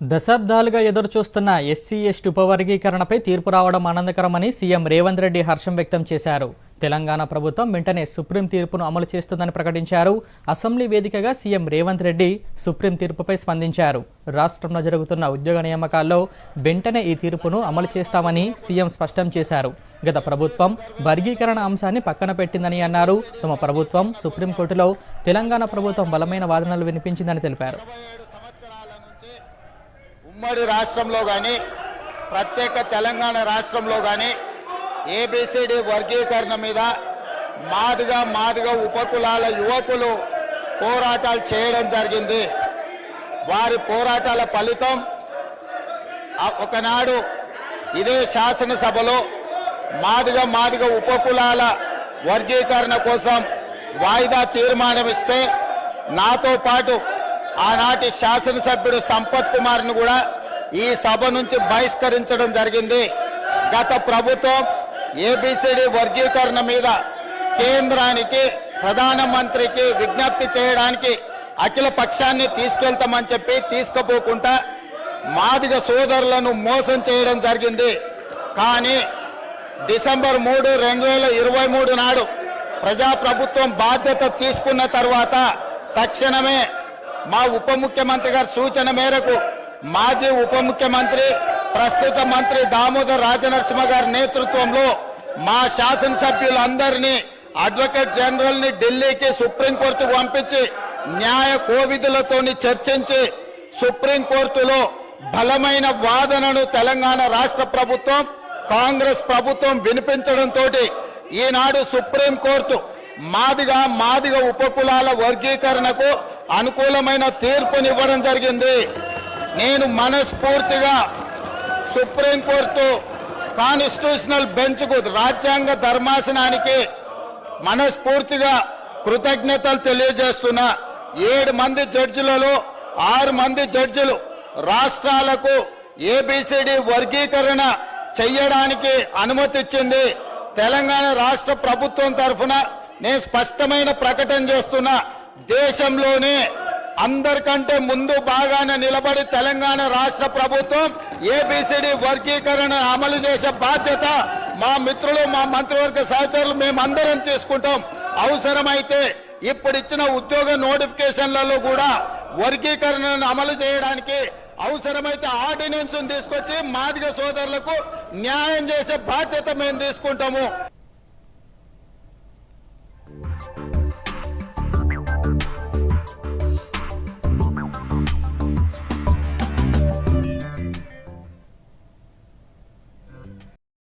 దశాబ్దాలుగా ఎదురుచూస్తున్న SC ST ఉపవర్గీకరణపై తీర్పు రావడం ఆనందకరమని సీఎం రేవంత్ రెడ్డి హర్షం వ్యక్తం చేశారు. తెలంగాణ ప్రభుత్వం వెంటనే సుప్రీం తీర్పును అమలు చేస్తుందని ప్రకటించారు. అసెంబ్లీ వేదికగా సీఎం రేవంత్ రెడ్డి సుప్రీం తీర్పుపై స్పందించారు. రాష్ట్రంలో జరుగుతున్న ఉద్యోగ నియామకాల్లో వెంటనే ఈ తీర్పును అమలు చేస్తామని సీఎం స్పష్టం చేశారు. గత ప్రభుత్వం వర్గీకరణ అంశాన్ని పక్కన పెట్టిందని అన్నారు. తమ ప్రభుత్వం సుప్రీంకోర్టులో తెలంగాణ ప్రభుత్వం బలమైన వాదనలు వినిపించిందని తెలిపారు. ఉమ్మడి రాష్ట్రంలో కానీ ప్రత్యేక తెలంగాణ రాష్ట్రంలో కానీ ఏబిసిడి వర్గీకరణ మీద మాదిగా మాదిగా ఉపకులాల యువకులు పోరాటాలు చేయడం జరిగింది. వారి పోరాటాల ఫలితం ఒకనాడు ఇదే శాసనసభలో మాదిగా మాదిగా ఉపకులాల వర్గీకరణ కోసం వాయిదా తీర్మానం ఇస్తే నాతో పాటు ఆనాటి శాసనసభ్యుడు సంపత్ కుమార్ను కూడా ఈ సభ నుంచి బహిష్కరించడం జరిగింది. గత ప్రభుత్వం ఏబిసిడి వర్గీకరణ మీద కేంద్రానికి ప్రధానమంత్రికి విజ్ఞప్తి చేయడానికి అఖిల పక్షాన్ని తీసుకెళ్తామని చెప్పి తీసుకుపోకుండా మాదిగ సోదరులను మోసం చేయడం జరిగింది. కానీ డిసెంబర్ మూడు రెండు వేల ఇరవై మూడు నాడు ప్రజాప్రభుత్వం బాధ్యత తీసుకున్న తర్వాత తక్షణమే మా ఉప ముఖ్యమంత్రి గారి సూచన మేరకు మాజీ ఉప ముఖ్యమంత్రి ప్రస్తుత మంత్రి దామోదర్ రాజనరసింహ గారి నేతృత్వంలో మా శాసనసభ్యులందరినీ అడ్వకేట్ జనరల్ని ఢిల్లీకి సుప్రీంకోర్టుకు పంపించి న్యాయ కోవిధులతోని చర్చించి సుప్రీంకోర్టులో బలమైన వాదనను తెలంగాణ రాష్ట్ర ప్రభుత్వం కాంగ్రెస్ ప్రభుత్వం వినిపించడంతో ఈనాడు సుప్రీంకోర్టు మాదిగా మాదిగ ఉపకులాల వర్గీకరణకు అనుకూలమైన తీర్పునివ్వడం జరిగింది. నేను మనస్ఫూర్తిగా సుప్రీంకోర్టు కాన్స్టిట్యూషనల్ బెంచ్కు రాజ్యాంగ ధర్మాసనానికి మనస్ఫూర్తిగా కృతజ్ఞతలు తెలియజేస్తున్నా. ఏడు మంది జడ్జిలలో ఆరు మంది జడ్జిలు రాష్ట్రాలకు ఏబిసిడి వర్గీకరణ చెయ్యడానికి అనుమతిచ్చింది. తెలంగాణ రాష్ట్ర ప్రభుత్వం తరఫున నేను స్పష్టమైన ప్రకటన చేస్తున్నా. దేశంలోనే అందరికంటే ముందు బాగానే నిలబడి తెలంగాణ రాష్ట్ర ప్రభుత్వం ఏబిసిడి వర్గీకరణ అమలు చేసే బాధ్యత మా మిత్రులు మా మంత్రివర్గ సహచరులు మేమందరం తీసుకుంటాం. అవసరమైతే ఇప్పుడు ఇచ్చిన ఉద్యోగ నోటిఫికేషన్లలో కూడా వర్గీకరణను అమలు చేయడానికి అవసరమైతే ఆర్డినెన్స్ తీసుకొచ్చి మాదిక సోదరులకు న్యాయం చేసే బాధ్యత మేము తీసుకుంటాము.